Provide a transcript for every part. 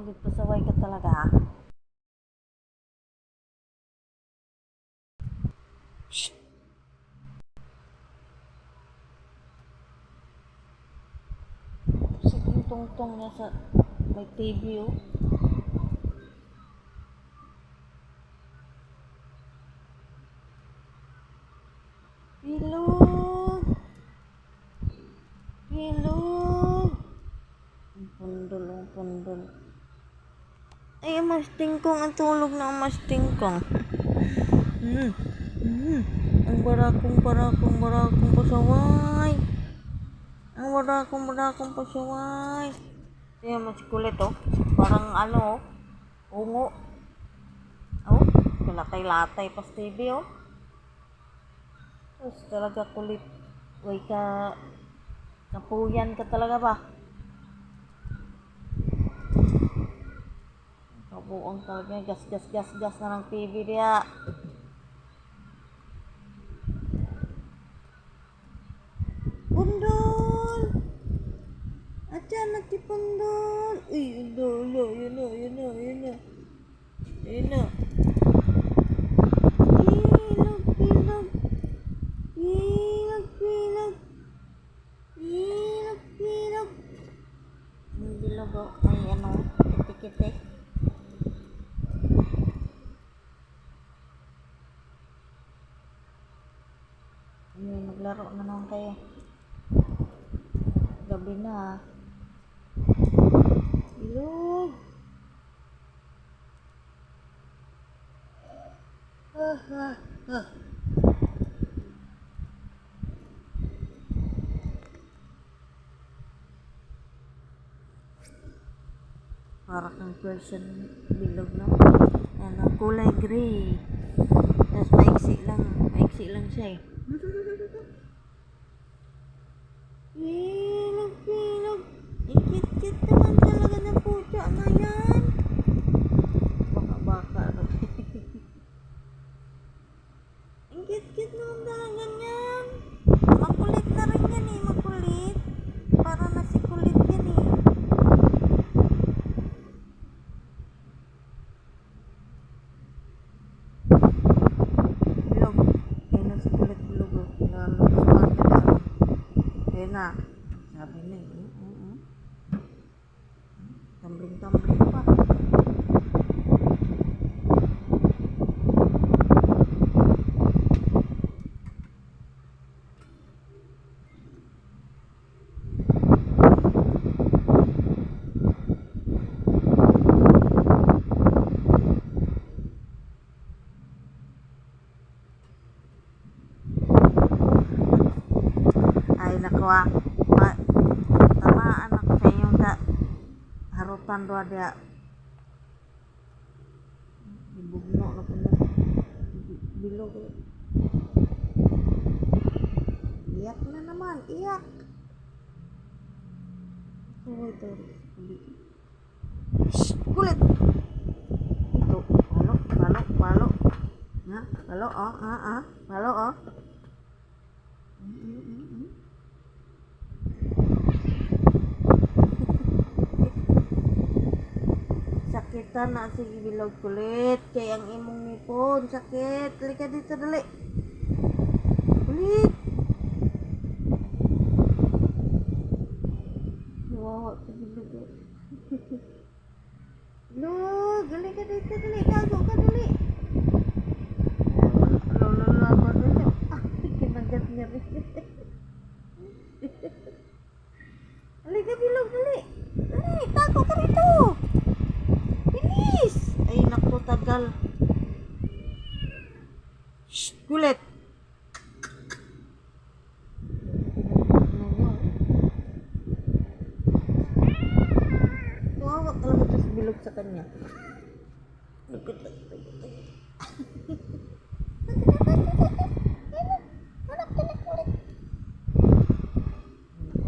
kulit pasaway ka talaga. Shh. Sige yung tungtong niya sa may TV oh. Bilog! Bilog! Pundol, pundol. Ay, ang mastingkong. Ang tulog na ang mastingkong. Hmm. Hmm. Ang barakong, barakong, barakong pasaway. Ang barakong, barakong pasaway. Kaya mas kulit oh. Parang ano oh. Ungo. Oh, kalatay-latay pa sa oh. Tapos talaga kulit. Way ka, kapuyan ka talaga ba? Kabuang talaga yan. gas gas gas gas na ng TV dia. Pundol! Ayan na ti Pundol! Uy, yun na, yun na, yun na, yun na, yun na. Yun na. Pilog, pilog. Pilog, pilog. Pilog, pilog. Ang bilog oh. Ay, ano, kiti-kiti. Ano, na naman kayo. Gabi na. Bilog. Ah, ah, ah. Para kang person bilog no? Ano, kulay gray. Tapos maiksi lang. Maiksi lang siya eh. Bilog, bilog. Ikit-kit naman talaga ng pucha na yan. Baka-baka. ano. Ang cute-cute naman talaga yan. Makulit na rin yan eh, makulit. Para na si kulit yan eh. Bilog. Ayun na si kulit bilog. oh. Nalulusuan ka na. Ayun na. Sabi na eh. Uh, uh, uh. Tumbling-tumbling pa. Ay, nakuha. Ma, tamaan ako sa inyong ka. Harutan doa dia. Bugno na po na. Bilog. eh. Iyak na naman. Iyak. Oh, ito. Shh, kulit. Ito. Balo, balo, balo. Ha? Balo, oh. Ha, ha. Balo, oh. Mm, mm, mm, mm. Sakitan na sige bilog kulit. Kay ang imong nipon. Sakit. Halika dito dali. Kulit. Wow, sa bilog. eh. Bilog. Halika dito dali. Tago ka dali. Lolo laban nyo. Ah, kinagat niya rin. Halika bilog dali. Dali, tago ka rito. Bilis! Ay, naku, tagal. Shh, kulit. Tuwawak talaga ito sa bilog sa kanya. Lagot, lagot, lagot, lagot.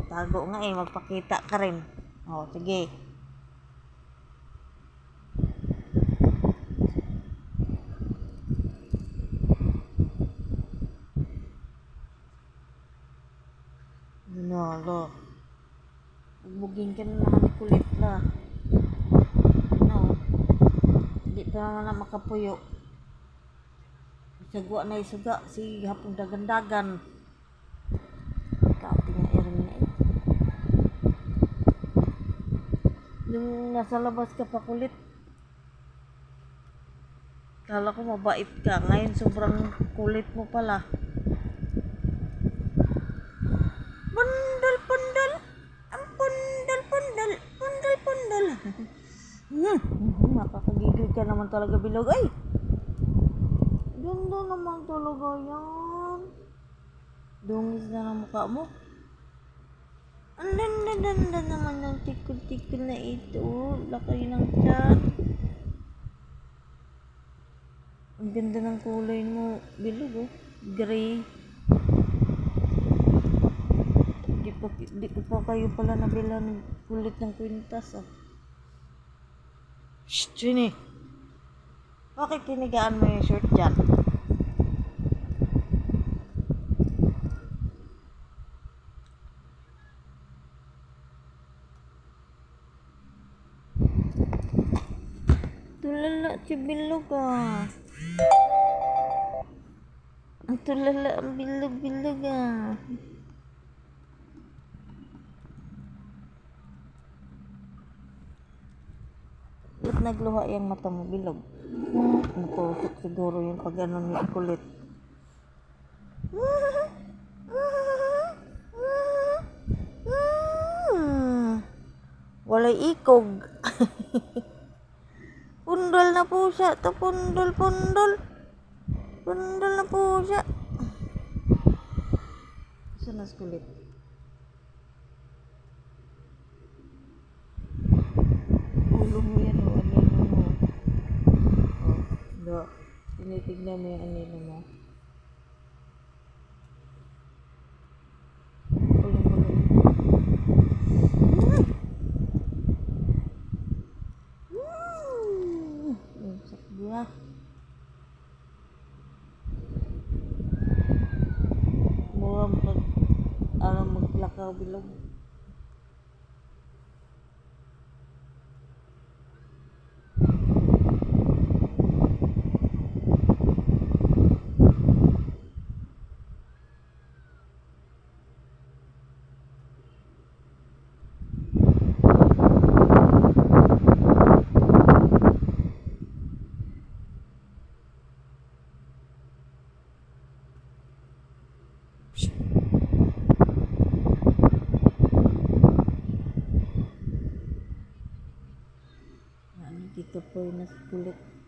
Tago nga eh, magpakita ka rin. O, sige. Nalo. Bugin ka na naman ni kulit na. Para na makapuyo. Sagwa na isuga si hapong dagan-dagan. Kapi nga irin na eh. Yung nasa labas ka pa kulit. Kala ko mabait ka. Ngayon sobrang kulit mo pala. Makakagigil ka naman talaga bilog. Ay! Ganda naman talaga yan. Dungis na ng mukha mo. Ang ganda-ganda naman ng tikod-tikod na ito. Laki ng tiyan. Ang ganda ng kulay mo. Bilog oh. Gray. Di, pa, di ko pa kayo pala nabila ng kulit ng kwintas ah. Shh, Trini. Bakit tinigaan mo yung short dyan? Tulala si Bilog ah. Ang tulala ang bilog-bilog ah. Ba't nagluha yung mata mo bilog? Natusok siguro yung pag ano ni kulit. Walay ikog. pundol na po siya. To pundol, pundol. Pundol na po siya. Saan nas kulit? Ulo mo yan o. Do. Tinitignan mo yung anino mo. Na. Mura mag ano maglakaw bilog. Ano dito po yung nas kulit.